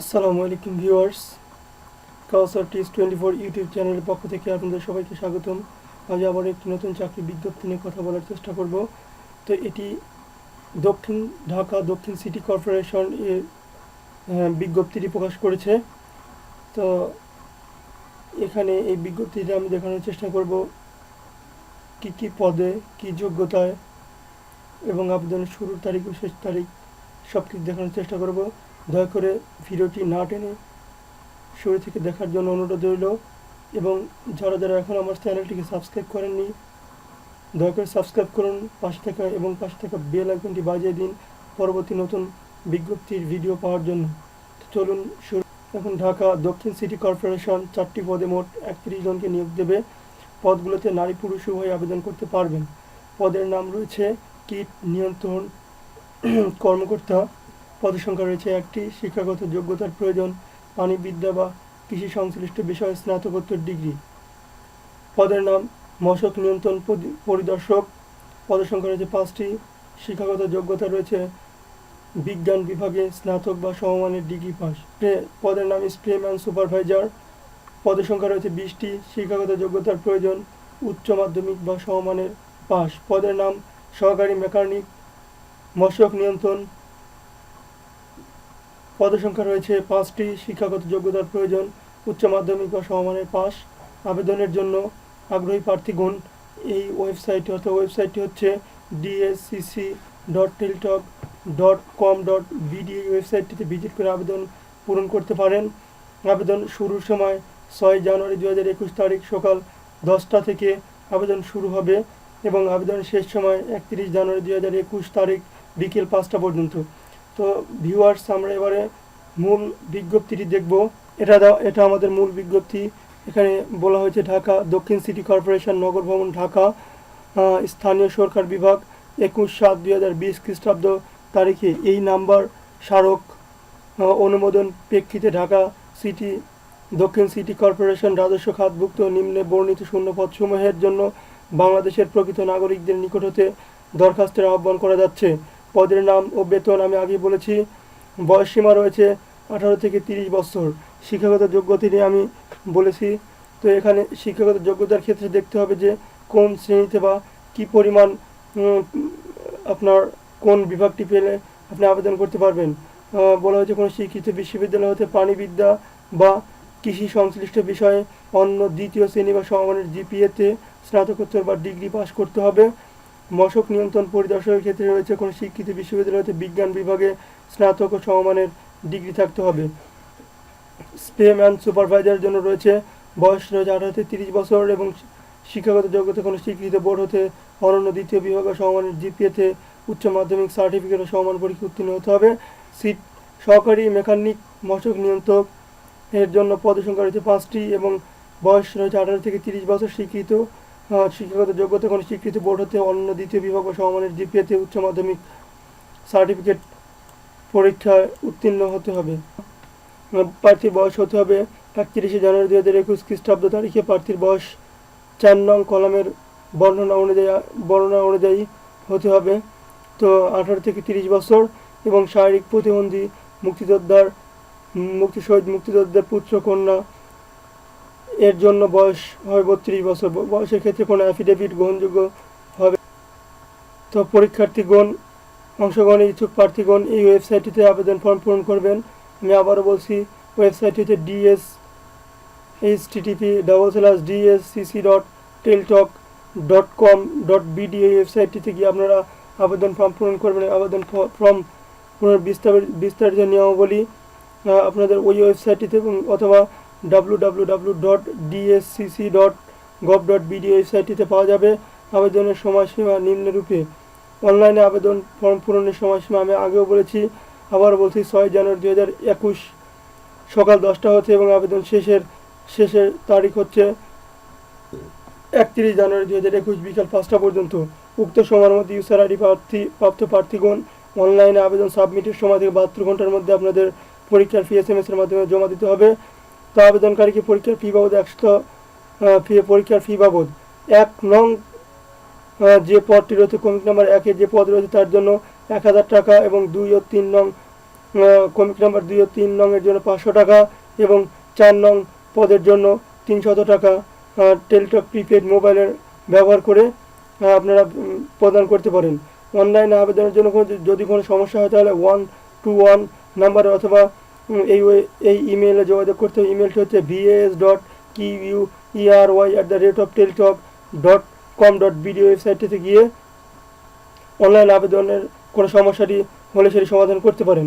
আসসালামু আলাইকুম ভিউয়ার্স। কাউসার টিস টোয়েন্টি ফোর ইউটিউব চ্যানেলের পক্ষ থেকে আপনাদের সবাইকে স্বাগতম। আজ আবার একটি নতুন চাকরি বিজ্ঞপ্তি নিয়ে কথা বলার চেষ্টা করব। তো এটি দক্ষিণ ঢাকা দক্ষিণ সিটি কর্পোরেশন এর আহ, বিজ্ঞপ্তিটি প্রকাশ করেছে। তো এখানে এই বিজ্ঞপ্তিতে আমি দেখানোর চেষ্টা করব কি কি পদে কি যোগ্যতায় এবং আবেদনের শুরুর তারিখ ও শেষ তারিখ সব কিছু দেখানোর চেষ্টা করব। দয়া করে ভিডিওটি না টেনে শুরু থেকে দেখার জন্য অনুরোধ রইল এবং যারা যারা এখন আমার চ্যানেলটিকে সাবস্ক্রাইব করেননি, দয়া করে সাবস্ক্রাইব করুন, পাশে থাকা এবং পাশে থাকা বেল আইকনটি বাজিয়ে দিন পরবর্তী নতুন বিজ্ঞপ্তির ভিডিও পাওয়ার জন্য। চলুন শুরু। এখন ঢাকা দক্ষিণ সিটি কর্পোরেশন চারটি পদে মোট একত্রিশ জনকে নিয়োগ দেবে। পদগুলোতে নারী পুরুষ উভয় আবেদন করতে পারবেন। পদের নাম রয়েছে কীট নিয়ন্ত্রণ কর্মকর্তা। পদের সংখ্যা রয়েছে একটি, শিক্ষাগত যোগ্যতার প্রয়োজন পানিবিদ্যা বা কৃষি সংশ্লিষ্ট বিষয়ে স্নাতকোত্তর ডিগ্রি। পদের নাম মশক নিয়ন্ত্রণ পরিদর্শক। পদের সংখ্যা রয়েছে পাঁচটি, শিক্ষাগত যোগ্যতা রয়েছে বিজ্ঞান বিভাগে স্নাতক বা সমমানের ডিগ্রি পাস। পদের নাম স্প্রেম্যান সুপারভাইজার। পদের সংখ্যা রয়েছে বিশটি, শিক্ষাগত যোগ্যতার প্রয়োজন, উচ্চ মাধ্যমিক বা সমমানের পাস। পদের নাম সহকারী মেকানিক। মশক নিয়ন্ত্রণ পদসংখ্যা রয়েছে পাঁচটি, শিক্ষাগত যোগ্যতার প্রয়োজন, উচ্চ মাধ্যমিক বা সমমানের পাস আবেদনের জন্য আগ্রহী প্রার্থীগণ, এই ওয়েবসাইটটি অর্থাৎ ওয়েবসাইটটি হচ্ছে DSCC dot Teletalk dot com dot BD এই ওয়েবসাইটটিতে ভিজিট করে আবেদন পূরণ করতে পারেন। আবেদন শুরুর সময় ছয় জানুয়ারি দু হাজার একুশ তারিখ সকাল দশটা থেকে আবেদন শুরু হবে এবং আবেদনের শেষ সময় একত্রিশ জানুয়ারি দু হাজার একুশ তারিখ বিকেল পাঁচটা পর্যন্ত। তো ভিউয়ার্স আমরা এবারে মূল বিজ্ঞপ্তিটি দেখব। এটা এটা আমাদের মূল বিজ্ঞপ্তি। এখানে বলা হয়েছে ঢাকা, দক্ষিণ সিটি কর্পোরেশন, নগর ভবন, ঢাকা স্থানীয় সরকার বিভাগ, একুশ সাত দুই হাজার বিশ খ্রিস্টাব্দ তারিখে। এই নাম্বার স্মারক অনুমোদন প্রেক্ষিতে ঢাকা সিটি, দক্ষিণ সিটি কর্পোরেশন রাজস্ব খাতভুক্ত নিম্নে বর্ণিত শূন্যপদসমূহের জন্য বাংলাদেশের প্রকৃত নাগরিকদের নিকট হতে দরখাস্তের আহ্বান করা যাচ্ছে। পদের নাম ও বেতন আমি আগে বলেছি। বয়সসীমা রয়েছে আঠারো থেকে তিরিশ বছর। শিক্ষাগত যোগ্যতা নিয়ে আমি বলেছি। তো এখানে শিক্ষাগত যোগ্যতার ক্ষেত্রে দেখতে হবে যে কোন শ্রেণীতে বা কী পরিমাণ আপনার কোন বিভাগটি পেলে আপনি আবেদন করতে পারবেন। বলা হয়েছে কোনো শিক্ষিত বিশ্ববিদ্যালয় হতে প্রাণীবিদ্যা বা কৃষি সংশ্লিষ্ট বিষয়ে অন্য দ্বিতীয় শ্রেণি বা সমমানের জিপিএতে স্নাতকোত্তর বা ডিগ্রি পাস করতে হবে। মশক নিয়ন্ত্রণ পরিদর্শকের ক্ষেত্রে রয়েছে কোনো শিক্ষিত বিশ্ববিদ্যালয় হতে বিজ্ঞান বিভাগে স্নাতক ও সমমানের ডিগ্রি থাকতে হবে। স্পেম্যান সুপারভাইজারের জন্য রয়েছে বয়স রয়েছে আঠারো থেকে তিরিশ বছর এবং শিক্ষাগত যোগ্যতা কোনো স্বীকৃত বোর্ড হতে অনন্য দ্বিতীয় বিভাগ সমমানের জিপিএতে উচ্চ মাধ্যমিক সার্টিফিকেট ও সমান পরীক্ষা উত্তীর্ণ হতে হবে। সিট সহকারী মেকানিক মশক নিয়ন্ত্রক এর জন্য পদের সংখ্যা রয়েছে পাঁচটি এবং বয়স রয়েছে আঠারো থেকে তিরিশ বছর স্বীকৃত শিক্ষাগত যোগ্যতা কোনো স্বীকৃত বোর্ড হতে অন্য দ্বিতীয় বিভাগ ও সমমানের জিপিএতে উচ্চ মাধ্যমিক সার্টিফিকেট পরীক্ষায় উত্তীর্ণ হতে হবে। প্রার্থীর বয়স হতে হবে একত্রিশে জানুয়ারি দু হাজার একুশ খ্রিস্টাব্দ তারিখে। প্রার্থীর বয়স চার নং কলামের বর্ণনা অনুযায়ী বর্ণনা অনুযায়ী হতে হবে। তো আঠারো থেকে তিরিশ বছর এবং শারীরিক প্রতিবন্ধী মুক্তিযোদ্ধার মুক্তি শহীদ মুক্তিযোদ্ধার পুত্র, কন্যা এর জন্য বয়স হয় বত্রিশ বছর। বয়সের ক্ষেত্রে কোনো অ্যাফিডেভিট গ্রহণযোগ্য হবে? তো পরীক্ষার্থীগণ, অংশগ্রহণের ইচ্ছুক প্রার্থীগণ, এই ওয়েবসাইটটিতে আবেদন ফর্ম পূরণ করবেন। আমি আবারও বলছি, ওয়েবসাইটটিতে DS H TTP double slash DSCC dot Teletalk dot com dot BD এই ওয়েবসাইটটিতে গিয়ে আপনারা আবেদন ফর্ম পূরণ করবেন। আবেদন ফর্ম পূরণ বিস্তারিত বিস্তারিত নিয়মাবলী আপনাদের ওই ওয়েবসাইটটিতে অথবা W W W dot DSCC dot gov dot BD ওয়েবসাইটটিতে পাওয়া যাবে। আবেদনের সময়সীমা নিম্নরূপে অনলাইনে আবেদন ফর্ম পূরণের সময়সীমা আমি আগেও বলেছি আবার বলছি, ছয় জানুয়ারি দু হাজার একুশ সকাল দশটা হচ্ছে এবং আবেদন শেষের শেষের তারিখ হচ্ছে একত্রিশ জানুয়ারি দু হাজার একুশ বিকাল পাঁচটা পর্যন্ত। উক্ত সময়ের মধ্যে ইউসার আইডি প্রার্থী, প্রাপ্ত প্রার্থীগণ, অনলাইনে আবেদন সাবমিটের সময় থেকে বাহাত্তর ঘণ্টার মধ্যে আপনাদের পরীক্ষার ফি এস এম এর মাধ্যমে জমা দিতে হবে। তো আবেদনকারীকে পরীক্ষার ফি বাবদ, একশো ফি পরীক্ষার ফি বাবদ? এক নং যে পদটি রয়েছে কমিটি নাম্বার একে যে পদ রয়েছে তার জন্য এক হাজার টাকা এবং দুই ও তিন নং কমিক নাম্বার দুই ও তিন নংয়ের জন্য পাঁচশো টাকা এবং চার নং পদের জন্য তিনশত টাকা। টেলিটক প্রিপেড মোবাইলের ব্যবহার করে আপনারা প্রদান করতে পারেন। অনলাইনে আবেদনের জন্য যদি কোনো সমস্যা হয় তাহলে ওয়ান টু ওয়ান নাম্বারে অথবা এই এই ইমেলে যোগাযোগ করতে হবে ইমেলটি হচ্ছে VS dot Q ER Y at the rate of Teletalk dot com dot BDO ওয়েবসাইটটিতে গিয়ে অনলাইন আবেদনের কোনো সমস্যাটি হলে সেটি সমাধান করতে পারেন।